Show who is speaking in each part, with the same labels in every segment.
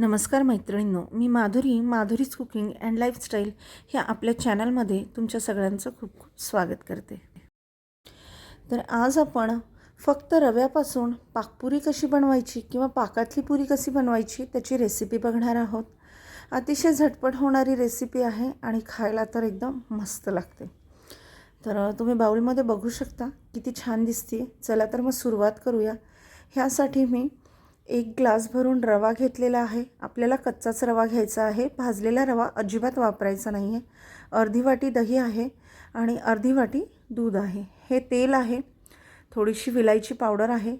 Speaker 1: नमस्कार मैत्रिणींनो मी Madhuri Madhuri's cooking and lifestyle ह्या आपल्या चॅनलमध्ये तुमच्या सगळ्यांचं खूप खूप स्वागत करते. तर आज आपण फक्त रव्यापासून पाकपुरी कशी बनवायची किंवा पाकातली पुरी कशी बनवायची त्याची रेसिपी बघणार आहोत. अतिशय झटपट होणारी रेसिपी आहे आणि खायला तर एकदम मस्त लागते. तर तुम्ही बाउलमध्ये बघू शकता किती छान दिसते चला तर मग सुरुवात करूया. ह्यासाठी मी एक ग्लास भरून रवा घेतलेला आहे. आपल्याला कच्चाच रवा घ्यायचा आहे. भाजलेला रवा अजिबात वापरायचा नाही आहे अर्धी वाटी दही आहे आणि अर्धी वाटी दूध आहे. हे तेल आहे. थोडीशी विलायची पावडर आहे.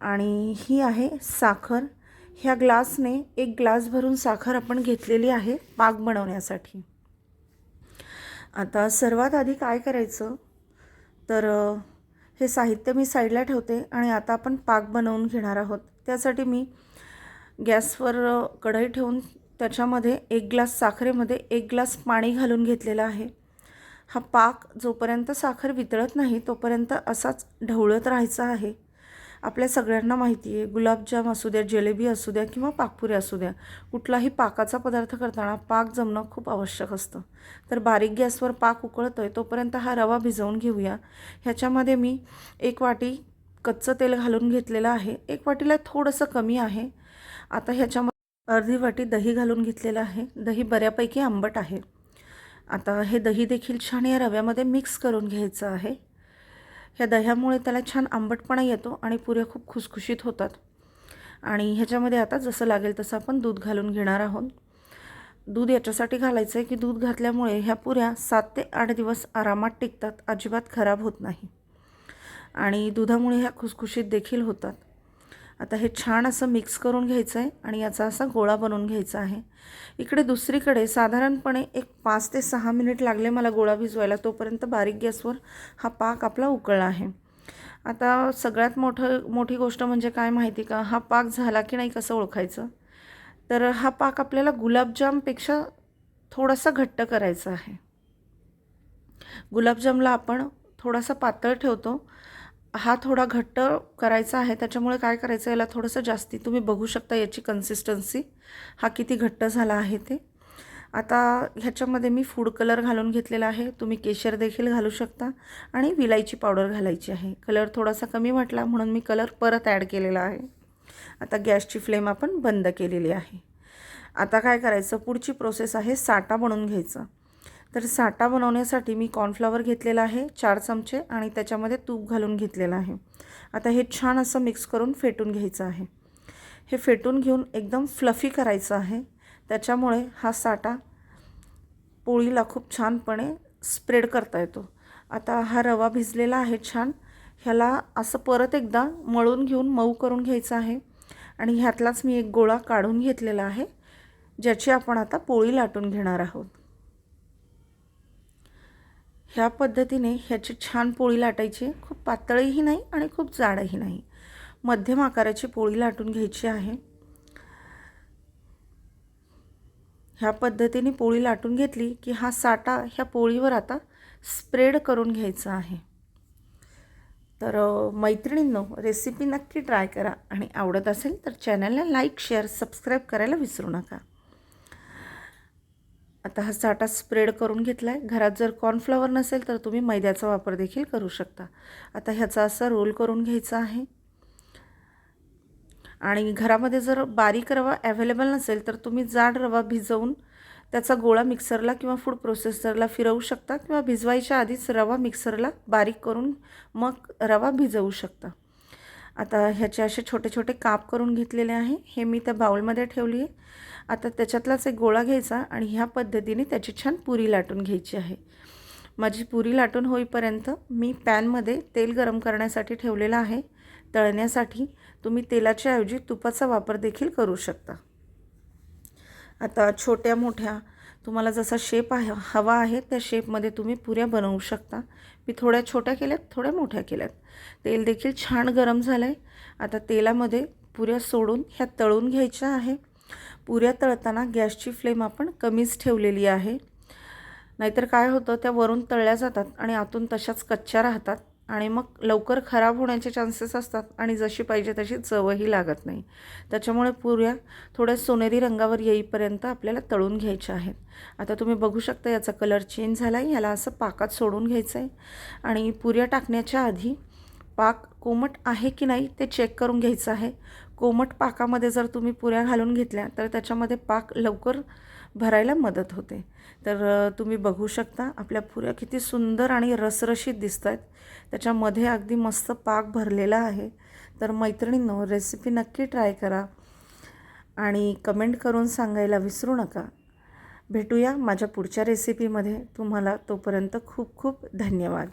Speaker 1: आणि ही आहे साखर. ह्या ग्लासने एक ग्लास भरून साखर आपण घेतलेली आहे पाक बनवण्यासाठी. आता सर्वात आधी काय करायचं? तर हे साहित्य मी साईडला ठेवते आणि आता आपण पाक बनवून घेणार आहोत. त्यासाठी मी गॅसवर कढई ठेवून त्याच्यामध्ये एक ग्लास साखरेमध्ये एक ग्लास पाणी घालून घेतलेलं आहे. हा पाक जोपर्यंत साखर वितळत नाही तोपर्यंत असाच ढवळत राहायचा आहे. आपल्या सगळ्यांना माहिती आहे गुलाबजाम असू द्या जिलेबी असू द्या किंवा पाकपुरी असू द्या कुठलाही पाकाचा पदार्थ करताना पाक जमणं खूप आवश्यक असतं. तर बारीक गॅसवर पाक उकळतो आहे तोपर्यंत हा रवा भिजवून घेऊया. ह्याच्यामध्ये मी एक वाटी कच्चं तेल घालून घेतलेलं आहे. एक वाटीला थोडंसं कमी आहे. आता ह्याच्यामध्ये अर्धी वाटी दही घालून घेतलेलं आहे. दही बऱ्यापैकी आंबट आहे. आता हे दही देखील छान या रव्यामध्ये मिक्स करून घ्यायचं आहे. ह्या दह्यामुळे त्याला छान आंबटपणा येतो आणि पुऱ्या खूप खुसखुशीत होतात. आणि ह्याच्यामध्ये आता जसं लागेल तसं आपण दूध घालून घेणार आहोत. दूध याच्यासाठी घालायचं आहे की दूध घातल्यामुळे ह्या पुऱ्या सात ते आठ दिवस आरामात टिकतात. अजिबात खराब होत नाही. आणि दुधामुळे ह्या खुसखुशीत देखील होतात. आता हे छान असं मिक्स करून घ्यायचं आहे आणि याचा असा गोळा बनवून घ्यायचा आहे. इकडे दुसरीकडे साधारणपणे एक पाच ते सहा मिनिट लागले मला गोळा भिजवायला तोपर्यंत बारीक गॅसवर हा पाक आपला उकळला आहे. आता सगळ्यात मोठं मोठी गोष्ट म्हणजे काय माहिती का? हा पाक झाला की नाही कसं ओळखायचं? तर हा पाक आपल्याला गुलाबजामपेक्षा थोडासा घट्ट करायचा आहे. गुलाबजामला आपण थोडासा पातळ ठेवतो. हा थोडा घट्ट करायचा आहे त्याच्यामुळे काय करायचं याला थोडंसं जास्ती तुम्ही बघू शकता याची कन्सिस्टन्सी हा किती घट्ट झाला आहे ते. आता ह्याच्यामध्ये मी फूड कलर घालून घेतलेला आहे. तुम्ही केशर देखील घालू शकता आणि विलायची पावडर घालायची आहे. कलर थोडासा कमी वाटला म्हणून मी कलर परत ॲड केलेला आहे. आता गॅसची फ्लेम आपण बंद केलेली आहे. आता काय करायचं पुढची प्रोसेस आहे साटा बनवून घ्यायचं. तर साठा बनवण्यासाठी मी कॉर्नफ्लॉवर घेतलेला आहे चार चमचे आणि त्याच्यामध्ये तूप घालून घेतलेलं आहे. आता हे छान असं मिक्स करून फेटून घ्यायचं आहे. हे फेटून घेऊन एकदम फ्लफी करायचं आहे. त्याच्यामुळे हा साटा पोळीला खूप छानपणे स्प्रेड करता येतो. आता हा रवा भिजलेला आहे छान. ह्याला असं परत एकदा मळून घेऊन मऊ करून घ्यायचं आहे. आणि ह्यातलाच मी एक गोळा काढून घेतलेला आहे ज्याची आपण आता पोळी लाटून घेणार आहोत. ह्या पद्धतीने ह्याची छान पोळी लाटायची. खूप पातळीही नाही आणि खूप जाडही नाही. मध्यम आकाराची पोळी लाटून घ्यायची आहे. ह्या पद्धतीने पोळी लाटून घेतली की हा साटा ह्या पोळीवर आता स्प्रेड करून घ्यायचा आहे. तर मैत्रिणींनो रेसिपी नक्की ट्राय करा. आणि आवडत असेल तर चॅनलला लाईक शेअर सबस्क्राईब करायला विसरू नका. आता हा साठा स्प्रेड करून घेतला आहे घरात जर कॉर्नफ्लॉवर नसेल तर तुम्ही मैद्याचा वापर देखील करू शकता. आता ह्याचा असा रोल करून घ्यायचा आहे. आणि घरामध्ये जर बारीक रवा अवेलेबल नसेल तर तुम्ही जाड रवा भिजवून त्याचा गोळा मिक्सरला किंवा फूड प्रोसेसरला फिरवू शकता किंवा भिजवायच्या आधीच रवा मिक्सरला बारीक करून मग रवा भिजवू शकता. आता ह्याचे असे छोटे छोटे काप करून घेतलेले आहे. हे मी त्या बाउलमध्ये ठेवली आहे. आता त्याच्यातलाच एक गोळा घ्यायचा आणि ह्या पद्धतीने त्याची छान पुरी लाटून घ्यायची आहे. माझी पुरी लाटून होईपर्यंत मी पॅनमध्ये तेल गरम करण्यासाठी ठेवलेलं आहे. तळण्यासाठी तुम्ही तेलाच्या ऐवजी तुपाचा वापर देखील करू शकता. आता छोट्या मोठ्या तुम्हाला जसा शेप आहे हवा आहे त्या शेपमध्ये तुम्ही पुऱ्या बनवू शकता. मी थोड्या छोट्या केल्यात थोड्या मोठ्या केल्यात. तेल देखील छान गरम झालं आहे आता तेलामध्ये पुऱ्या सोडून ह्या तळून घ्यायच्या आहे. पुऱ्या तळताना गॅसची फ्लेम आपण कमीच ठेवलेली आहे. नाहीतर काय होतं त्या वरून तळल्या जातात आणि आतून तशाच कच्च्या राहतात. आणि मग लवकर खराब होण्याचे चान्सेस असतात आणि जशी पाहिजे तशी चवही लागत नाही. त्याच्यामुळे पुऱ्या थोड्या सोनेरी रंगावर येईपर्यंत आपल्याला तळून घ्यायच्या आहेत. आता तुम्ही बघू शकता याचा कलर चेंज झाला आहे याला असं पाकात सोडून घ्यायचं आहे आणि पुऱ्या टाकण्याच्या आधी पाक कोमट आहे की नाही ते चेक करून घ्यायचं आहे. कोमट पाकामध्ये जर तुम्ही पुऱ्या घालून घेतल्या तर त्याच्यामध्ये पाक लवकर भरायला मदत होते. तर तुम्ही बघू शकता आपल्या पुऱ्या किती सुंदर आणि रसरशीत दिसत आहेत त्याच्यामध्ये अगदी मस्त पाक भरलेला आहे. तर मैत्रिणींनो रेसिपी नक्की ट्राय करा आणि कमेंट करून सांगायला विसरू नका. भेटूया माझ्या पुढच्या रेसिपीमध्ये तुम्हाला तोपर्यंत खूप खूप धन्यवाद.